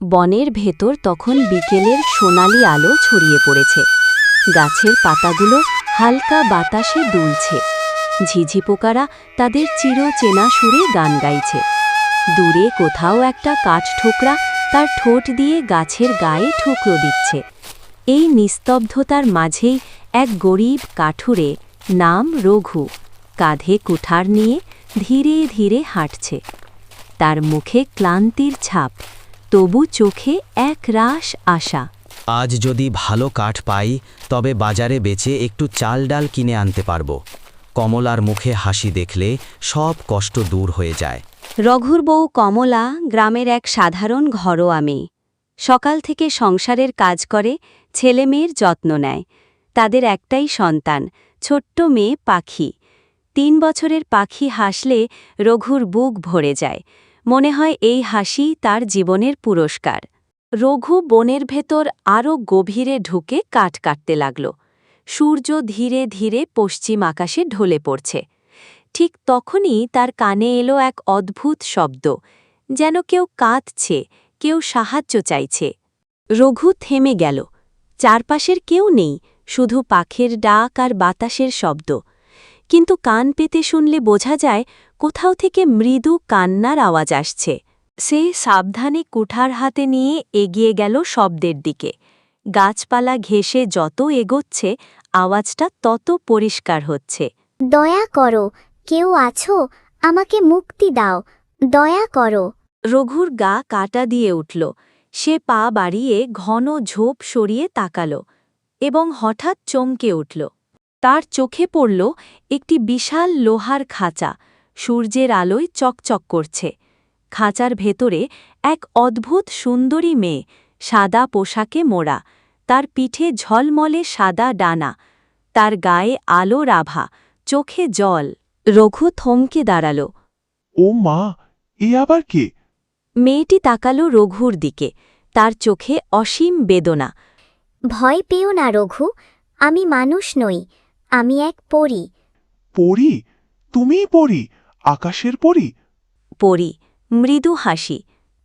বনের ভেতর তখন বিকেলের সোনালি আলো ছড়িয়ে পড়েছে। গাছের পাতাগুলো হালকা বাতাসে দুলছে। ঝিঝি পোকারা তাদের চির চেনা সুরে গান গাইছে। দূরে কোথাও একটা কাঠ ঠোকরা তার ঠোঁট দিয়ে গাছের গায়ে ঠুকরো দিচ্ছে। এই নিস্তব্ধতার মাঝেই এক গরিব কাঠুরে নাম রঘু কাঁধে কুঠার নিয়ে ধীরে ধীরে হাঁটছে। তার মুখে ক্লান্তির ছাপ। তবু চোখে এক রাস আশা। আজ যদি ভালো কাঠ পাই তবে বাজারে বেচে একটু চাল ডাল কিনে আনতে পারব। কমলার মুখে হাসি দেখলে সব কষ্ট দূর হয়ে যায়। রঘুর বউ কমলা গ্রামের এক সাধারণ ঘরোয়া মেয়ে। সকাল থেকে সংসারের কাজ করে ছেলে মেয়ের যত্ন নেয়। তাদের একটাই সন্তান ছোট্ট মেয়ে পাখি। তিন বছরের পাখি হাসলে রঘুর বুক ভরে যায়। মনে হয় এই হাসি তার জীবনের পুরস্কার। রঘু বনের ভেতর আরও গভীরে ঢুকে কাঠ কাটতে লাগল। সূর্য ধীরে ধীরে পশ্চিম আকাশে ঢলে পড়ছে। ঠিক তখনই তার কানে এলো এক অদ্ভুত শব্দ, যেন কেউ কাঁদছে, কেউ সাহায্য চাইছে। রঘু থেমে গেল। চারপাশের কেউ নেই, শুধু পাখের ডাক আর বাতাসের শব্দ। কিন্তু কান পেতে শুনলে বোঝা যায় কোথাও থেকে মৃদু কান্নার আওয়াজ আসছে। সে সাবধানে কুঠার হাতে নিয়ে এগিয়ে গেল শব্দের দিকে। গাছপালা ঘেঁষে যত এগোচ্ছে আওয়াজটা তত পরিষ্কার হচ্ছে। দয়া করো কেউ আছো? আমাকে মুক্তি দাও। দয়া করো। রঘুর গা কাটা দিয়ে উঠল। সে পা বাড়িয়ে ঘন ঝোপ সরিয়ে তাকাল এবং হঠাৎ চমকে উঠল। তার চোখে পড়ল একটি বিশাল লোহার খাঁচা। সূর্যের আলোয় চকচক করছে। খাঁচার ভেতরে এক অদ্ভুত সুন্দরী মেয়ে সাদা পোশাকে মোড়া। তার পিঠে ঝলমলে সাদা ডানা। তার গায়ে আলো রাভা চোখে জল। রঘু থমকে দাঁড়াল। ও মা এ আবার কে? মেয়েটি তাকাল রঘুর দিকে। তার চোখে অসীম বেদনা। ভয় পেও না রঘু আমি মানুষ নই। আমি এক পরী। পরি? তুমিই পরি? আকাশের পরি? পরি মৃদু হাসি।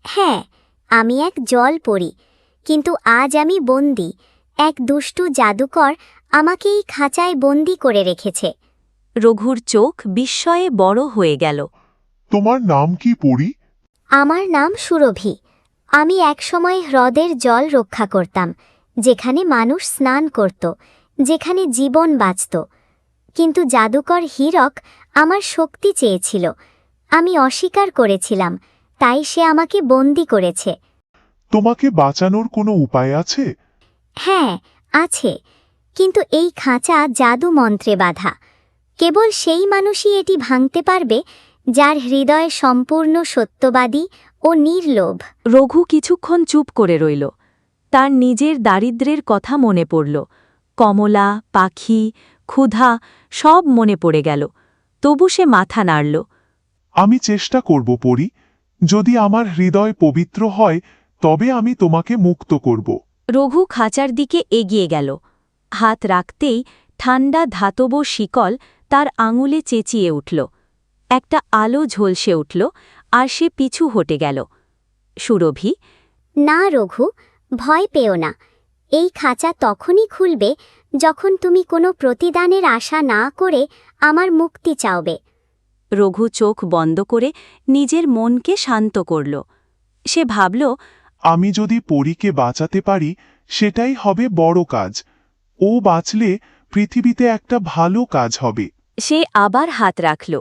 হ্যাঁ আমি এক জল পরী কিন্তু আজ আমি বন্দি। এক দুষ্টু জাদুকর আমাকে এই খাঁচায় বন্দি করে রেখেছে। রঘুর চোখ বিস্ময়ে বড় হয়ে গেল। তোমার নাম কি পরি? আমার নাম সুরভি। আমি একসময় হ্রদের জল রক্ষা করতাম যেখানে মানুষ স্নান করত। যেখানে জীবন বাঁচত। কিন্তু জাদুকর হীরক আমার শক্তি চেয়েছিল। আমি অস্বীকার করেছিলাম তাই সে আমাকে বন্দি করেছে। তোমাকে বাঁচানোর কোনো উপায় আছে? হ্যাঁ আছে। কিন্তু এই খাঁচা জাদু মন্ত্রে বাধা। কেবল সেই মানুষই এটি ভাঙতে পারবে যার হৃদয় সম্পূর্ণ সত্যবাদী ও নির্লোভ। রঘু কিছুক্ষণ চুপ করে রইল। তার নিজের দারিদ্র্যের কথা মনে পড়ল। কমলা পাখি ক্ষুধা সব মনে পড়ে গেল। তবু সে মাথা নাড়ল। আমি চেষ্টা করব পরি যদি আমার হৃদয় পবিত্র হয় তবে আমি তোমাকে মুক্ত করব। রঘু খাঁচার দিকে এগিয়ে গেল। হাত রাখতেই ঠান্ডা ধাতব শিকল তার আঙুলে চেঁচিয়ে উঠল। একটা আলো ঝলসে উঠল আর সে পিছু হটে গেল। সুরভি না রঘু ভয় পেও না। এই খাঁচা তখনই খুলবে যখন তুমি কোনো প্রতিদানের আশা না করে আমার মুক্তি চাওবে। রঘু চোখ বন্ধ করে নিজের মনকে শান্ত করল। সে ভাবল আমি যদি পরীকে বাঁচাতে পারি সেটাই হবে বড় কাজ। ও বাঁচলে পৃথিবীতে একটা ভালো কাজ হবে। সে আবার হাত রাখল।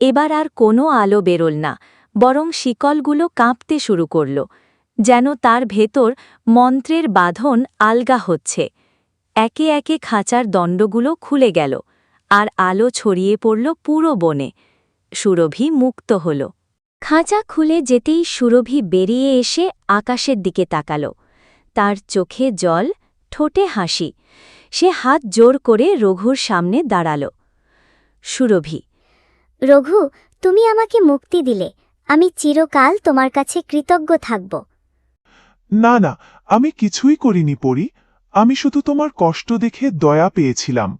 এবার আর কোনো আলো বেরোল না বরং শিকলগুলো কাঁপতে শুরু করল। যেন তার ভেতর মন্ত্রের বাঁধন আলগা হচ্ছে। একে একে খাঁচার দণ্ডগুলো খুলে গেল, আর আলো ছড়িয়ে পড়ল পুরো বনে। সুরভি মুক্ত হল। খাঁচা খুলে যেতেই সুরভি বেরিয়ে এসে আকাশের দিকে তাকাল। তার চোখে জল, ঠোঁটে হাসি। সে হাত জোর করে রঘুর সামনে দাঁড়াল। সুরভি, রঘু, তুমি আমাকে মুক্তি দিলে। আমি চিরকাল তোমার কাছে কৃতজ্ঞ থাকব। না না আমি কিছুই করিনি পরি। আমি শুধু তোমার কষ্ট দেখে দয়া পেয়েছিলাম।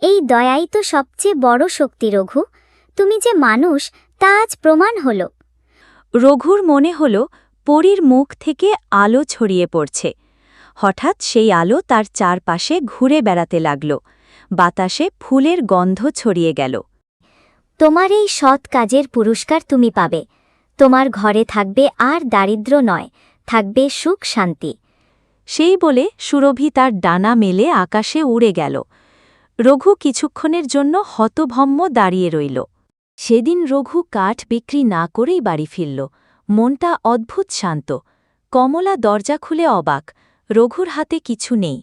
এই দয়াই তো সবচেয়ে বড় শক্তি রঘু। তুমি যে মানুষ তা আজ প্রমাণ হল। রঘুর মনে হল পরীর মুখ থেকে আলো ছড়িয়ে পড়ছে। হঠাৎ সেই আলো তার চারপাশে ঘুরে বেড়াতে লাগল। বাতাসে ফুলের গন্ধ ছড়িয়ে গেল। তোমার এই সৎ কাজের পুরস্কার তুমি পাবে। তোমার ঘরে থাকবে আর দারিদ্র্য নয়। থাকবে সুখ শান্তি। সেই বলে সুরভি তার ডানা মেলে আকাশে উড়ে গেল। রঘু কিছুক্ষণের জন্য হতভম্ম দাঁড়িয়ে রইল। সেদিন রঘু কাঠ বিক্রি না করেই বাড়ি ফিরল। মনটা অদ্ভুত শান্ত। কমলা দরজা খুলে অবাক। রঘুর হাতে কিছু নেই।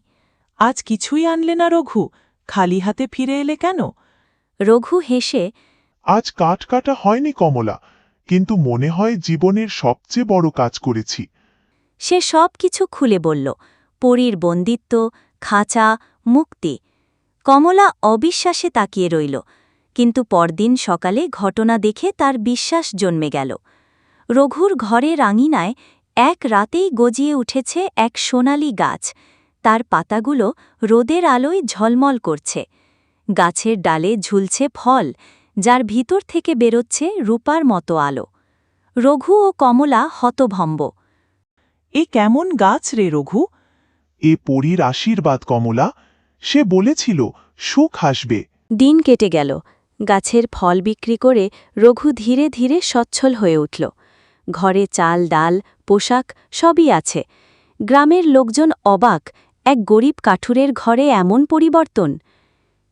আজ কিছুই আনলে না রঘু? খালি হাতে ফিরে এলে কেন? রঘু হেসে আজ কাঠ কাটা হয়নি কমলা কিন্তু মনে হয় জীবনের সবচেয়ে বড় কাজ করেছি। সে সব কিছু খুলে বলল, পরীর বন্দিত্ব, খাঁচা, মুক্তি। কমলা অবিশ্বাসে তাকিয়ে রইল, কিন্তু পরদিন সকালে ঘটনা দেখে তার বিশ্বাস জন্মে গেল। রঘুর ঘরে রাঙিনায় এক রাতেই গজিয়ে উঠেছে এক সোনালি গাছ। তার পাতাগুলো রোদের আলোয় ঝলমল করছে। গাছের ডালে ঝুলছে ফল, যার ভিতর থেকে বেরোচ্ছে রূপার মতো আলো। রঘু ও কমলা হতভম্ব। এ কেমন গাছ রে রঘু? এ পরীর আশীর্বাদ কমলা। সে বলেছিল সুখ হাসবে দিন কেটে গেল। গাছের ফল বিক্রি করে রঘু ধীরে ধীরে সচ্ছল হয়ে উঠল। ঘরে চাল ডাল পোশাক সবই আছে। গ্রামের লোকজন অবাক এক গরিব কাঠুরের ঘরে এমন পরিবর্তন।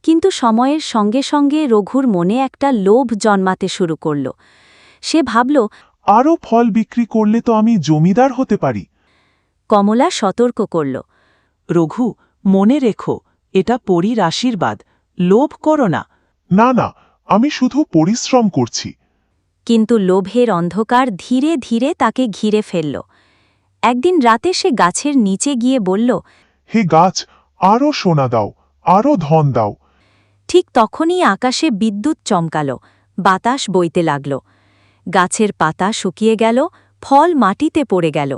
কিন্তু সময়ের সঙ্গে সঙ্গে রঘুর মনে একটা লোভ জন্মাতে শুরু করল। সে ভাবল আরও ফল বিক্রি করলে তো আমি জমিদার হতে পারি। কমলা সতর্ক করল রঘু মনে রেখো এটা পরীর আশীর্বাদ লোভ করো না। না না আমি শুধু পরিশ্রম করছি। কিন্তু লোভের অন্ধকার ধীরে ধীরে তাকে ঘিরে ফেলল। একদিন রাতে সে গাছের নিচে গিয়ে বলল হে গাছ আরও সোনা দাও আরও ধন দাও। ঠিক তখনই আকাশে বিদ্যুৎ চমকাল বাতাস বইতে লাগল। গাছের পাতা শুকিয়ে গেল ফল মাটিতে পড়ে গেল।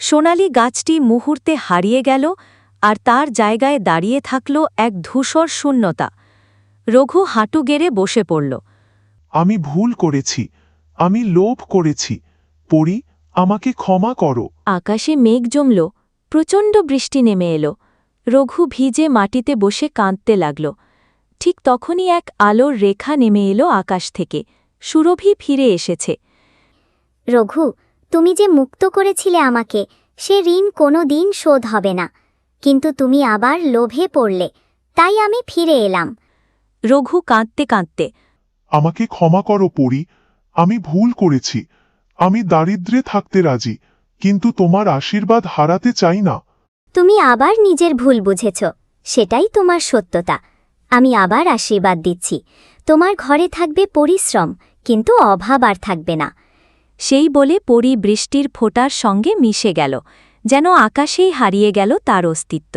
সোনালি গাছটি মুহূর্তে হারিয়ে গেল আর তার জায়গায় দাঁড়িয়ে থাকল এক ধূসর শূন্যতা। রঘু হাঁটু গেড়ে বসে পড়ল। আমি ভুল করেছি আমি লোভ করেছি পড়ি আমাকে ক্ষমা করো। আকাশে মেঘ জমল প্রচণ্ড বৃষ্টি নেমে এলো। রঘু ভিজে মাটিতে বসে কাঁদতে লাগল। ঠিক তখনই এক আলোর রেখা নেমে এলো আকাশ থেকে। সুরভি ফিরে এসেছে। রঘু তুমি যে মুক্ত করেছিলে আমাকে সে ঋণ কোনো দিন শোধ হবে না। কিন্তু তুমি আবার লোভে পড়লে তাই আমি ফিরে এলাম। রঘু কাঁদতে কাঁদতে আমাকে ক্ষমা করো পরি আমি ভুল করেছি আমি দারিদ্রে থাকতে রাজি কিন্তু তোমার আশীর্বাদ হারাতে চাই না। তুমি আবার নিজের ভুল বুঝেছ সেটাই তোমার সত্যতা। আমি আবার আশীর্বাদ দিচ্ছি তোমার ঘরে থাকবে পরিশ্রম কিন্তু অভাব আর থাকবে না। সেই বলে পরি বৃষ্টির ফোঁটার সঙ্গে মিশে গেল যেন আকাশেই হারিয়ে গেল তার অস্তিত্ব।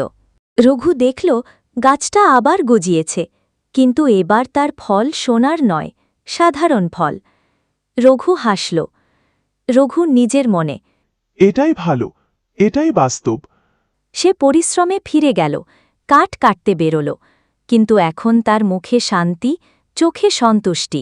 রঘু দেখল গাছটা আবার গজিয়েছে কিন্তু এবার তার ফল সোনার নয় সাধারণ ফল। রঘু হাসল রঘু নিজের মনে এটাই ভালো এটাই বাস্তব। সে পরিশ্রমে ফিরে গেল কাঠ কাটতে বেরোল কিন্তু এখন তার মুখে শান্তি চোখে সন্তুষ্টি।